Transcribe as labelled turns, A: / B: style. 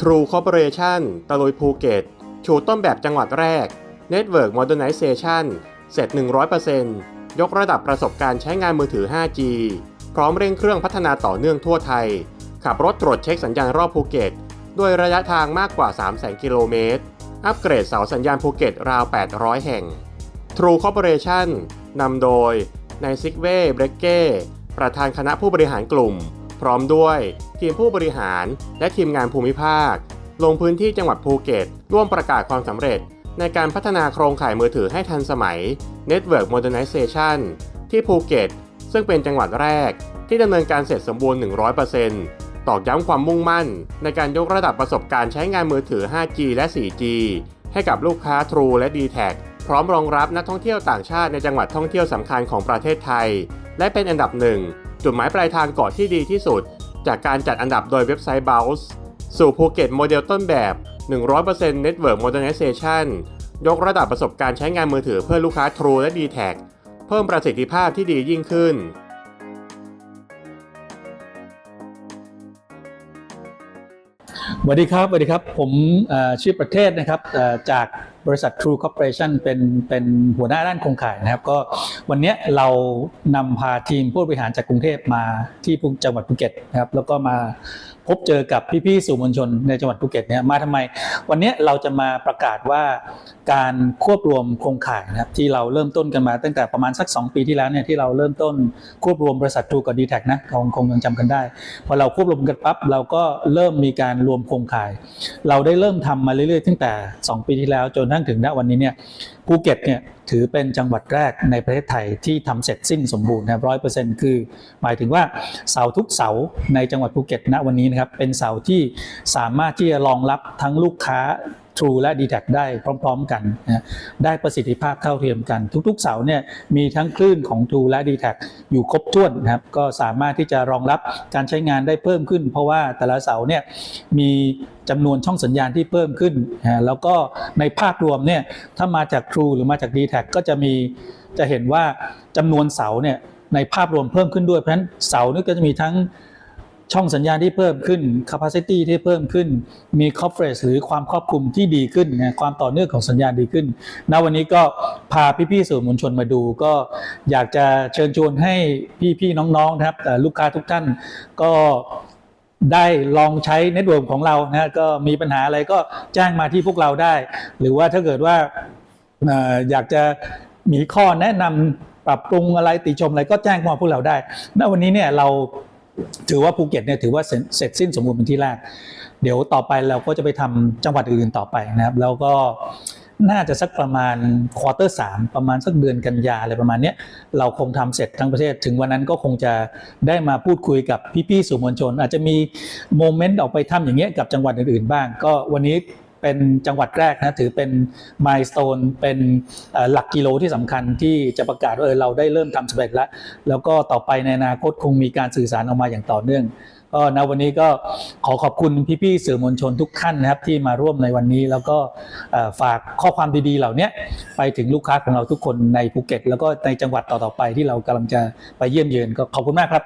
A: True Corporation ตะลุยภูเก็ต ชูต้นแบบจังหวัดแรก Network Modernization เสร็จ 100%ยกระดับประสบการณ์ใช้งานมือถือ 5G พร้อมเร่งเครื่องพัฒนาต่อเนื่องทั่วไทย ขับรถตรวจเช็คสัญญาณรอบภูเก็ต ด้วยระยะทางมากกว่า 300,000 กิโลเมตร อัปเกรดเสาสัญญาณภูเก็ตราว 800 แห่ง True Corporation นำโดยนายซิกเว่เบรเก้ประธานคณะผู้บริหารกลุ่ม พร้อมด้วยทีมผู้บริหารและทีมงานภูมิภาค ลงพื้นที่จังหวัดภูเก็ต ร่วมประกาศความสำเร็จ ในการพัฒนาโครงข่ายมือถือให้ทันสมัย Network Modernization ที่ภูเก็ต ซึ่งเป็นจังหวัดแรก ที่ดำเนินการเสร็จสมบูรณ์ 100%ตอกย้ำความมุ่งมั่น ในการยกระดับประสบการณ์ใช้งานมือถือ 5G และ 4G ให้กับลูกค้า True และ d t แทพร้อมรองรับนักท่องเที่ยวต่างชาติในจังหวัดท่องเที่ยวสำคัญของประเทศไทย และเป็นอันดับหนึ่ง จุดหมายปลายทางเกาะที่ดีที่สุด จากการจัดอันดับโดยเว็บไซต์ Bounce สู่ภูเก็ตโมเดลต้นแบบ 100% Network Modernization ยกระดับประสบการณ์ใช้งานมือถือเพื่อลูกค้า True และ d t แทเพิ่มประสิทธิภาพที่ดียิ่งขึ้น
B: สวัสดีครับ สวัสดีครับ ผมชื่อประเทศนะครับจาก บริษัท True Corporation เป็นเป็นหัวหน้าด้านโครงข่ายนะครับ ก็วันนี้เรานำพาทีมผู้บริหารจากกรุงเทพมาที่จังหวัดภูเก็ตนะครับแล้วก็มาพบเจอกับพี่ๆสื่อมวลชนในจังหวัดภูเก็ตเนี่ยมาทำไม วันนี้เราจะมาประกาศว่าการควบรวมโครงข่ายนะครับที่เราเริ่มต้นกันมาตั้งแต่ประมาณสัก 2 ปีที่แล้วเนี่ยที่เราเริ่มต้นควบรวมบริษัท True กับ d t แทนะคงคงยังจำกันได้พอเราควบรวมกันปั๊บเราก็เริ่มมีการรวมโครงข่าย เราได้เริ่มทำมาเรื่อยๆตั้งแต่ 2 ปีที่แล้วจนทั้งถึงณวันนี้เนี่ยภูเก็ตเนี่ยถือเป็นจังหวัดแรกในประเทศไทยที่ทำเสร็จสิ้นสมบูรณ์นะร้อยเปอร์เซ็นต์คือ หมายถึงว่าเสาทุกเสาในจังหวัดภูเก็ตณวันนี้นะครับเป็นเสาที่สามารถที่จะรองรับทั้งลูกค้า True และ d t แทได้พร้อม ๆ กันนะได้ประสิทธิภาพเท่าเทียมกัน ทุกๆ เสาเนี่ยมีทั้งคลื่นของ True และ d t แทอยู่ครบถ้วนนะครับก็สามารถที่จะรองรับการใช้งานได้เพิ่มขึ้น เพราะว่าแต่ละเสาเนี่ยมีจำนวนช่องสัญญาณที่เพิ่มขึ้น แล้วก็ในภาพรวมเนี่ยถ้ามาจาก True หรือมาจาก d t แทก็จะมีจะเห็นว่าจำนวนเสาเนี่ยในภาพรวมเพิ่มขึ้นด้วยเพราะฉะนั้นเสานี่ก็จะมีทั้ง ช่องสัญญาณที่เพิ่มขึ้น capacity ที่เพิ่มขึ้น มี coverage หรือความครอบคลุมที่ดีขึ้นนะความต่อเนื่องของสัญญาณดีขึ้นณวันนี้ก็พาพี่ๆสื่อมวลชนมาดู ก็อยากจะเชิญชวนให้พี่ๆน้องๆนะครับลูกค้าทุกท่านก็ได้ลองใช้เน็ตเวิร์กของเรานะก็มีปัญหาอะไรก็แจ้งมาที่พวกเราได้ หรือว่าถ้าเกิดว่าอยากจะมีข้อแนะนำปรับปรุงอะไรติชมอะไรก็แจ้งมาพวกเราได้ณวันนี้เนี่ยเรา ถือว่าภูเก็ตเนี่ยถือว่าเสร็จสิ้นสมบูรณ์เป็นที่แรก เดี๋ยวต่อไปเราก็จะไปทำจังหวัดอื่นๆต่อไปนะครับ แล้วก็น่าจะสักประมาณควอเตอร์สามประมาณสักเดือนกันยาอะไรประมาณเนี้ยเราคงทำเสร็จทั้งประเทศ ถึงวันนั้นก็คงจะได้มาพูดคุยกับพี่ๆสื่อมวลชน อาจจะมีโมเมนต์ออกไปทำอย่างเงี้ยกับจังหวัดอื่นๆบ้าง ก็วันนี้ เป็นจังหวัดแรกนะถือเป็นมายสเตนเป็นหลักกิโลที่สำคัญที่จะประกาศว่าเออเราได้เริ่มทำสำเร็จแล้ว แล้วก็ต่อไปในอนาคตคงมีการสื่อสารออกมาอย่างต่อเนื่องก็ณวันนี้ก็ขอขอบคุณพี่ๆสื่อมวลชนทุกท่านนะครับที่มาร่วมในวันนี้แล้วก็ฝากข้อความดีๆเหล่านี้ไปถึงลูกค้าของเราทุกคนในภูเก็ต แล้วก็ในจังหวัดต่อๆไปที่เรากำลังจะไปเยี่ยมเยือนก็ขอบคุณมากครับ